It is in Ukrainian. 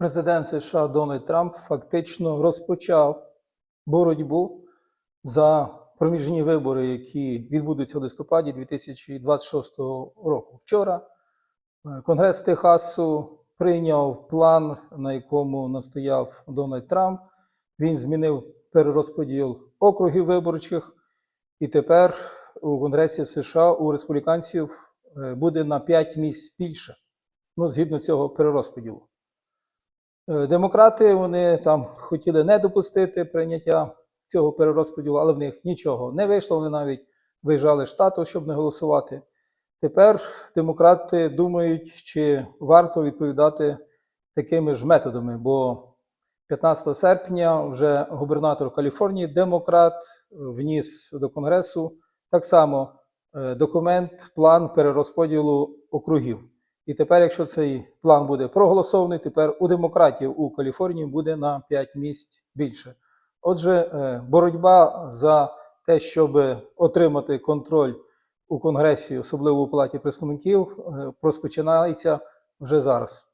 президент США Дональд Трамп фактично розпочав боротьбу за проміжні вибори, які відбудуться в листопаді 2026 року. Вчора е, Конгрес Техасу прийняв план, на якому настояв Дональд Трамп. Він змінив перерозподіл округів виборчих, і тепер у Конгресі США у республіканців е, буде на 5 місць більше, ну, згідно цього перерозподілу. Е, Демократи вони там хотіли не допустити прийняття цього перерозподілу, але в них нічого не вийшло. Вони навіть виїжджали з штату, щоб не голосувати. Тепер демократи думають, чи варто відповідати такими ж методами, бо 15 серпня вже губернатор Каліфорнії, демократ, вніс до Конгресу так само е, документ, план перерозподілу округів. І тепер, якщо цей план буде проголосований, тепер у демократів у Каліфорнії буде на 5 місць більше. Отже, е, боротьба за те, щоб отримати контроль у Конгресі, особливо у Палаті представників, е, розпочинається вже зараз.